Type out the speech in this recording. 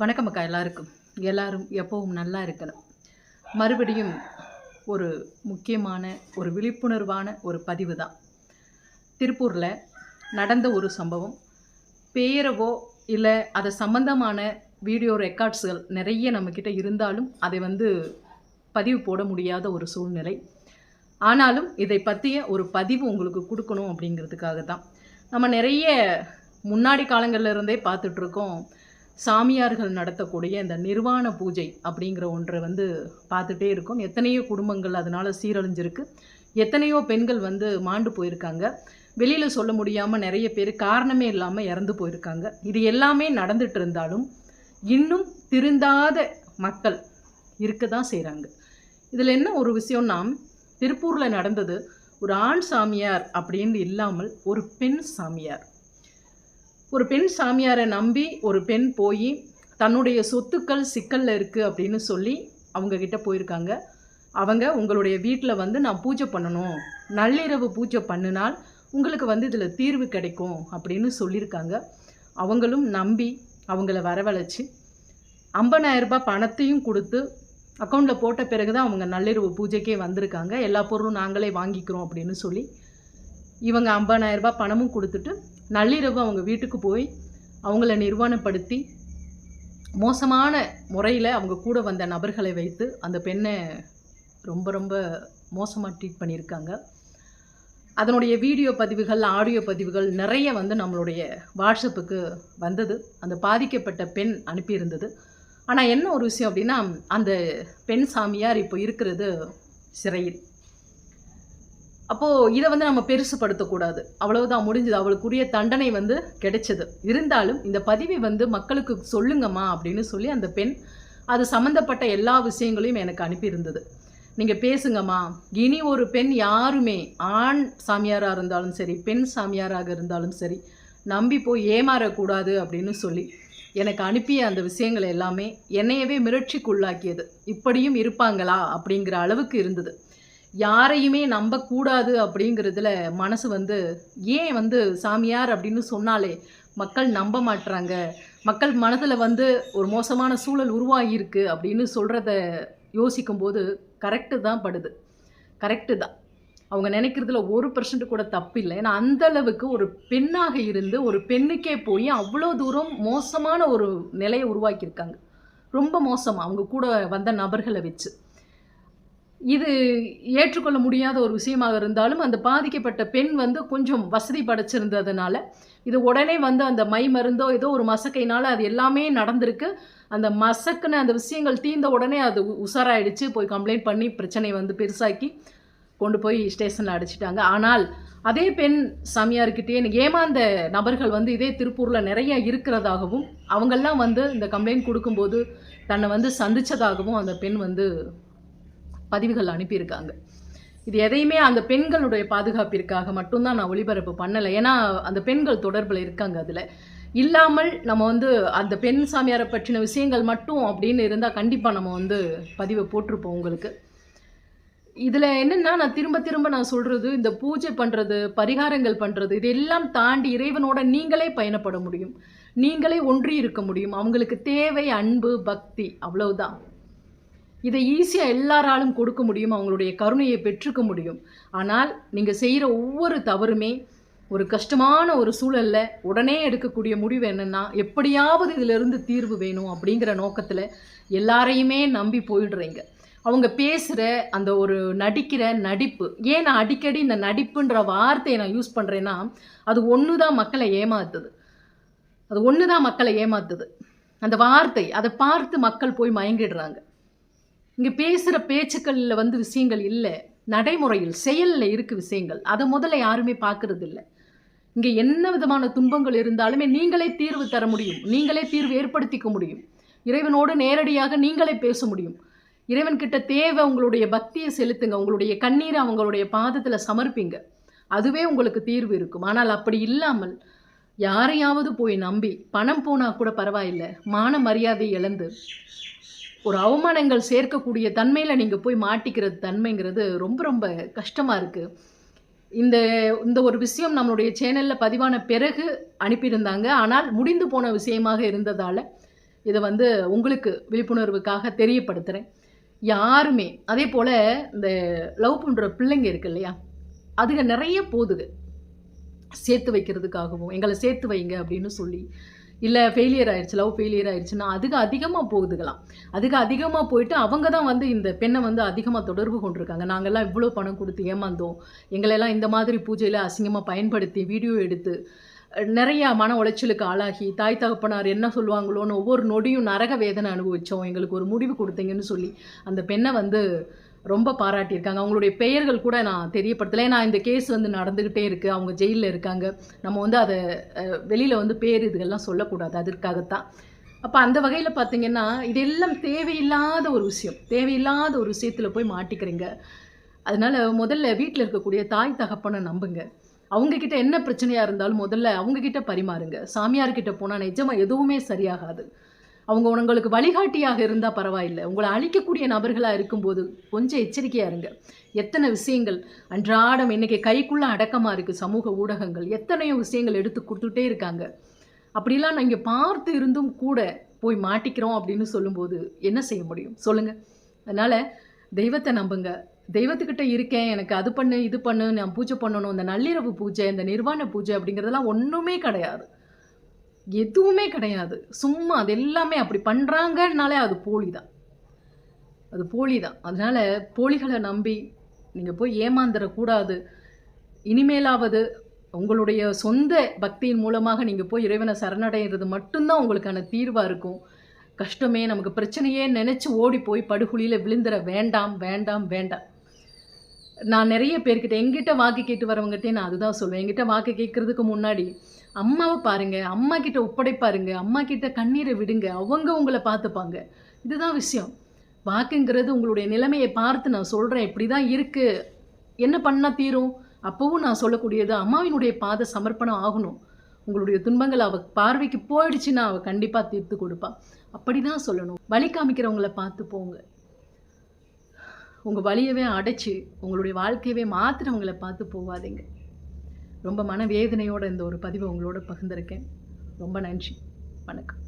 வணக்கம் அக்கா எல்லாருக்கும். எல்லாரும் எப்பவும் நல்லா இருக்கணும். மறுபடியும் ஒரு முக்கியமான ஒரு விழிப்புணர்வான ஒரு பதிவு தான் திருப்பூரில் நடந்த ஒரு சம்பவம். பேரவோ இல்லை அதை சம்பந்தமான வீடியோ ரெக்கார்ட்ஸ்கள் நிறைய நம்மக்கிட்ட இருந்தாலும் அதை வந்து பதிவு போட முடியாத ஒரு சூழ்நிலை. ஆனாலும் இதை பற்றிய ஒரு பதிவு உங்களுக்கு கொடுக்கணும் அப்படிங்கிறதுக்காக தான் நம்ம நிறைய முன்னாடி காலங்களில் இருந்தே பார்த்துட்ருக்கோம் சாமியார்கள் நடத்தக்கூடிய இந்த நிர்வாண பூஜை அப்படிங்கிற ஒன்றை வந்து பார்த்துட்டே இருக்கோம். எத்தனையோ குடும்பங்கள் அதனால் சீரழிஞ்சிருக்கு. எத்தனையோ பெண்கள் வந்து மாண்டு போயிருக்காங்க. வெளியில் சொல்ல முடியாமல் நிறைய பேர் காரணமே இல்லாமல் இறந்து போயிருக்காங்க. இது எல்லாமே நடந்துட்டு இருந்தாலும் இன்னும் திருந்தாத மக்கள் இருக்க தான் செய்கிறாங்க இதில் என்ன ஒரு விஷயம்னா திருப்பூரில் நடந்தது ஒரு ஆண் சாமியார் அப்படின்னு இல்லாமல் ஒரு பெண் சாமியார். ஒரு பெண் சாமியாரை நம்பி ஒரு பெண் போய் தன்னுடைய சொத்துக்கள் சிக்கலில் இருக்குது அப்படின்னு சொல்லி அவங்கக்கிட்ட போயிருக்காங்க. அவங்க உங்களுடைய வீட்டில் வந்து நான் பூஜை பண்ணணும் நள்ளிரவு பூஜை பண்ணினால் உங்களுக்கு வந்து இதில் தீர்வு கிடைக்கும் அப்படின்னு சொல்லியிருக்காங்க. அவங்களும் நம்பி அவங்கள வரவழைச்சி 50000 ரூபாய் பணத்தையும் கொடுத்து அக்கௌண்ட்டில் போட்ட பிறகு தான் அவங்க நள்ளிரவு பூஜைக்கே வந்திருக்காங்க. எல்லா பொருளும் நாங்களே வாங்கிக்கிறோம் அப்படின்னு சொல்லி இவங்க 50000 ரூபாய் பணமும் கொடுத்துட்டு நள்ளிரவு அவங்க வீட்டுக்கு போய் அவங்கள நிர்வாணப்படுத்தி மோசமான முறையில் அவங்க கூட வந்த நபர்களை வைத்து அந்த பெண்ணை ரொம்ப ரொம்ப மோசமாக ட்ரீட் பண்ணியிருக்காங்க. அதனுடைய வீடியோ பதிவுகள் ஆடியோ பதிவுகள் நிறைய வந்து நம்மளுடைய வாட்ஸ்அப்புக்கு வந்தது. அந்த பாதிக்கப்பட்ட பெண் அனுப்பியிருந்தது. ஆனால் என்ன ஒரு விஷயம் அப்படின்னா அந்த பெண் சாமியார் இப்போ இருக்கிறது சிறையில். அப்போது இதை வந்து நம்ம பெருசுப்படுத்தக்கூடாது அவ்வளவுதான் முடிஞ்சது. அவளுக்குரிய தண்டனை வந்து கிடைச்சது. இருந்தாலும் இந்த பதிவை வந்து மக்களுக்கு சொல்லுங்கம்மா அப்படின்னு சொல்லி அந்த பெண் அது சம்மந்தப்பட்ட எல்லா விஷயங்களையும் எனக்கு அனுப்பியிருந்தது. நீங்கள் பேசுங்கம்மா. இனி ஒரு பெண் யாருமே ஆண் சாமியாராக இருந்தாலும் சரி பெண் சாமியாராக இருந்தாலும் சரி நம்பி போய் ஏமாறக்கூடாது அப்படின்னு சொல்லி எனக்கு அனுப்பிய அந்த விஷயங்கள் எல்லாமே என்னையவே மிரட்சிக்குள்ளாக்கியது. இப்படியும் இருப்பாங்களா அப்படிங்கிற அளவுக்கு இருந்தது. யாரையுமே நம்பக்கூடாது அப்படிங்கிறதுல மனசு வந்து ஏன் வந்து சாமியார்? அப்படின்னு சொன்னாலே மக்கள் நம்ப மாட்டுறாங்க மக்கள் மனதில் வந்து ஒரு மோசமான சூழல் உருவாகியிருக்கு அப்படின்னு சொல்கிறத யோசிக்கும்போது கரெக்டு தான் படுது. கரெக்டு தான். அவங்க நினைக்கிறதுல ஒரு பர்சன்ட் கூட தப்பு இல்லை ஏன்னா அந்த அளவுக்கு ஒரு பெண்ணாக இருந்து ஒரு பெண்ணுக்கே போய் அவ்வளோ தூரம் மோசமான ஒரு நிலையை உருவாக்கியிருக்காங்க. ரொம்ப மோசமாக அவங்க கூட வந்த நபர்களை வச்சு. இது ஏற்றுக்கொள்ள முடியாத ஒரு விஷயமாக இருந்தாலும் அந்த பாதிக்கப்பட்ட பெண் வந்து கொஞ்சம் வசதி படைச்சிருந்ததுனால இது உடனே வந்து அந்த மை மருந்தோ ஏதோ ஒரு மசக்கைனால அது எல்லாமே நடந்திருக்கு. அந்த மசக்குன்னு அந்த விஷயங்கள் தீர்ந்த உடனே அது உஷாராயிடுச்சு. போய் கம்ப்ளைண்ட் பண்ணி பிரச்சனையை வந்து பெருசாக்கி கொண்டு போய் ஸ்டேஷனில் அடிச்சிட்டாங்க. ஆனால் அதே பெண் சாமியார்கிட்டே ஏமாந்த நபர்கள் வந்து இதே திருப்பூரில் நிறைய இருக்கிறதாகவும் அவங்கெல்லாம் வந்து இந்த கம்ப்ளைண்ட் கொடுக்கும்போது தன்னை வந்து சந்தித்ததாகவும் அந்த பெண் வந்து பதிவுகள் அனுப்பியிருக்காங்க. இது எதையுமே அந்த பெண்களுடைய பாதுகாப்பிற்காக மட்டும்தான் நான் ஒளிபரப்பு பண்ணலை. ஏன்னா அந்த பெண்கள் தொடர்பில் இருக்காங்க அதில். இல்லாமல் நம்ம வந்து அந்த பெண் சாமியாரை பற்றின விஷயங்கள் மட்டும் அப்படின்னு இருந்தால் கண்டிப்பாக நம்ம வந்து பதிவை போட்டிருப்போம் உங்களுக்கு. இதில் என்னென்னா நான் திரும்ப திரும்ப நான் சொல்கிறது இந்த பூஜை பண்ணுறது பரிகாரங்கள் பண்ணுறது இதெல்லாம் தாண்டி இறைவனோட நீங்களே பயணப்பட முடியும். நீங்களே ஒன்றி இருக்க முடியும். அவங்களுக்கு தேவை அன்பு பக்தி அவ்வளவுதான். இதை ஈஸியாக எல்லாராலும் கொடுக்க முடியும் அவங்களுடைய கருணையை பெற்றுக்க முடியும். ஆனால் நீங்கள் செய்கிற ஒவ்வொரு தவறுமே ஒரு கஷ்டமான ஒரு சூழலில் உடனே எடுக்கக்கூடிய முடிவு என்னென்னா எப்படியாவது இதிலிருந்து தீர்வு வேணும் அப்படிங்கிற நோக்கத்தில் எல்லாரையுமே நம்பி போயிடுறீங்க. அவங்க பேசுகிற அந்த ஒரு நடிக்கிற நடிப்பு ஏன் நான் அடிக்கடி இந்த நடிப்புன்ற வார்த்தையை நான் யூஸ் பண்ணுறேன்னா அது ஒன்று தான் மக்களை ஏமாத்துது. அது ஒன்று தான் மக்களை ஏமாத்துது. அந்த வார்த்தை அதை பார்த்து மக்கள் போய் மயங்கிடுறாங்க. இங்கே பேசுகிற பேச்சுக்களில் வந்து விஷயங்கள் இல்லை. நடைமுறையில் செயலில் இருக்கு விஷயங்கள். அதை முதல்ல யாருமே பார்க்கறது இல்லை. இங்கே என்ன விதமான துன்பங்கள் இருந்தாலுமே நீங்களே தீர்வு தர முடியும். நீங்களே தீர்வு ஏற்படுத்திக்க முடியும். இறைவனோடு நேரடியாக நீங்களே பேச முடியும். இறைவன்கிட்ட தேவை உங்களுடைய பக்தியை செலுத்துங்க. உங்களுடைய கண்ணீரை அவங்களுடைய பாதத்தில் சமர்ப்பிங்க. அதுவே உங்களுக்கு தீர்வு இருக்கும். ஆனால் அப்படி இல்லாமல் யாரையாவது போய் நம்பி பணம் போனால் கூட பரவாயில்லை. மான மரியாதை இழந்து ஒரு அவமானங்கள் சேர்க்கக்கூடிய தன்மையில் நீங்கள் போய் மாட்டிக்கிறது தன்மைங்கிறது ரொம்ப ரொம்ப கஷ்டமாக இருக்குது இந்த இந்த ஒரு விஷயம் நம்மளுடைய சேனலில் பதிவான பிறகு அனுப்பியிருந்தாங்க. ஆனால் முடிந்து போன விஷயமாக இருந்ததால் இதை வந்து உங்களுக்கு விழிப்புணர்வுக்காக தெரியப்படுத்துகிறேன் யாருமே அதே போல் இந்த லவ் பண்ணுற பிள்ளைங்க இருக்கு இல்லையா? அதுங்க நிறைய போகுதுங்க சேர்த்து வைக்கிறதுக்காகவும் எங்களை சேர்த்து வைங்க அப்படின்னு சொல்லி இல்லை ஃபெயிலியர் ஆயிடுச்சு லவ் ஃபெயிலியர் ஆயிடுச்சுன்னா அதுக்கு அதிகமாக போகுதுக்கலாம் அதுக்கு அதிகமாக போயிட்டு அவங்க தான் வந்து இந்த பெண்ணை வந்து அதிகமாக தொடர்பு கொண்டிருக்காங்க. நாங்கள்லாம் இவ்வளோ பணம் கொடுத்து ஏமாந்தோம். எங்களெல்லாம் இந்த மாதிரி பூஜையில் அசிங்கமாக பயன்படுத்தி வீடியோ எடுத்து நிறைய மன உளைச்சலுக்கு ஆளாகி தாய் தகப்பனார் என்ன சொல்லுவாங்களோன்னு ஒவ்வொரு நொடியும் நரக வேதனை அனுபவித்தோம் எங்களுக்கு ஒரு முடிவு கொடுத்தீங்கன்னு சொல்லி அந்த பெண்ணை வந்து ரொம்ப பாராட்டியிருக்காங்க. அவங்களுடைய பெயர்கள் கூட நான் தெரியப்படுத்தலை. ஏன்னா இந்த கேஸ் வந்து நடந்துக்கிட்டே இருக்குது அவங்க ஜெயிலில் இருக்காங்க. நம்ம வந்து அதை வெளியில் வந்து பேர் இதுகள்லாம் சொல்லக்கூடாது. அதற்காகத்தான். அப்போ அந்த வகையில் பார்த்தீங்கன்னா இதெல்லாம் தேவையில்லாத ஒரு விஷயம். தேவையில்லாத ஒரு விஷயத்தில் போய் மாட்டிக்கிறீங்க. அதனால் முதல்ல வீட்டில் இருக்கக்கூடிய தாய் தகப்பனை நம்புங்க. அவங்கக்கிட்ட என்ன பிரச்சனையாக இருந்தாலும் முதல்ல அவங்கக்கிட்ட பரிமாறுங்க. சாமியார்கிட்ட போனால் நிஜமாக எதுவுமே சரியாகாது. அவங்க உங்களுக்கு வழிகாட்டியாக இருந்தால் பரவாயில்லை. உங்களை அழிக்கக்கூடிய நபர்களாக இருக்கும்போது கொஞ்சம் எச்சரிக்கையாக இருங்க. எத்தனை விஷயங்கள் அன்றாடம் இன்றைக்கி கைக்குள்ளே அடக்கமாக இருக்குது சமூக ஊடகங்கள். எத்தனையோ விஷயங்கள் எடுத்து கொடுத்துட்டே இருக்காங்க. அப்படிலாம் நான் இங்கே பார்த்து இருந்தும் கூட போய் மாட்டிக்கிறோம் அப்படின்னு சொல்லும்போது என்ன செய்ய முடியும்? சொல்லுங்கள் அதனால் தெய்வத்தை நம்புங்க. தெய்வத்துக்கிட்ட இருக்கேன். எனக்கு அது பண்ணு இது பண்ணு நான் பூஜை பண்ணணும். இந்த நள்ளிரவு பூஜை இந்த நிர்வாண பூஜை அப்படிங்கிறதெல்லாம் ஒன்றுமே கிடையாது. எதுவுமே கிடையாது. சும்மா அது எல்லாமே அப்படி பண்ணுறாங்கனாலே அது போலி தான் அது போலி தான் அதனால் போலிகளை நம்பி நீங்கள் போய் ஏமாந்துடக்கூடாது இனிமேலாவது உங்களுடைய சொந்த பக்தியின் மூலமாக நீங்கள் போய் இறைவனை சரணடைகிறது மட்டும்தான் உங்களுக்கான தீர்வாக இருக்கும். கஷ்டமே நமக்கு பிரச்சனையே நினச்சி ஓடி போய் படுகுழியில் விழுந்துட வேண்டாம் வேண்டாம் வேண்டாம். நான் நிறைய பேர்கிட்ட எங்கிட்ட வாக்கு கேட்டு வரவங்ககிட்டே நான் அதுதான் சொல்லுவேன் எங்கிட்ட வாக்கு கேட்கறதுக்கு முன்னாடி அம்மாவை பாருங்க அம்மா கிட்ட ஒப்படைப்பாருங்க அம்மா கிட்ட கண்ணீரை விடுங்க அவங்க உங்களை பார்த்துப்பாங்க. இதுதான் விஷயம். வாக்குங்கிறது உங்களுடைய நிலைமையை பார்த்து நான் சொல்கிறேன் இப்படி தான் இருக்குது என்ன பண்ணால் தீரும்? அப்போவும் நான் சொல்லக்கூடியது அம்மாவினுடைய பாத சமர்ப்பணம் ஆகணும். உங்களுடைய துன்பங்கள் அவள் பார்வைக்கு போயிடுச்சுன்னா அவள் கண்டிப்பாக தீர்த்து கொடுப்பா. அப்படி தான் சொல்லணும். வழி காமிக்கிறவங்கள பார்த்து போங்க. உங்கள் வழியவே அடைச்சி உங்களுடைய வாழ்க்கையவே மாத்திரவங்களை பார்த்து போகாதீங்க ரொம்ப மனவேதனையோடு இந்த ஒரு பதிவை உங்களோட பகிர்ந்திருக்கேன். ரொம்ப நன்றி. வணக்கம்.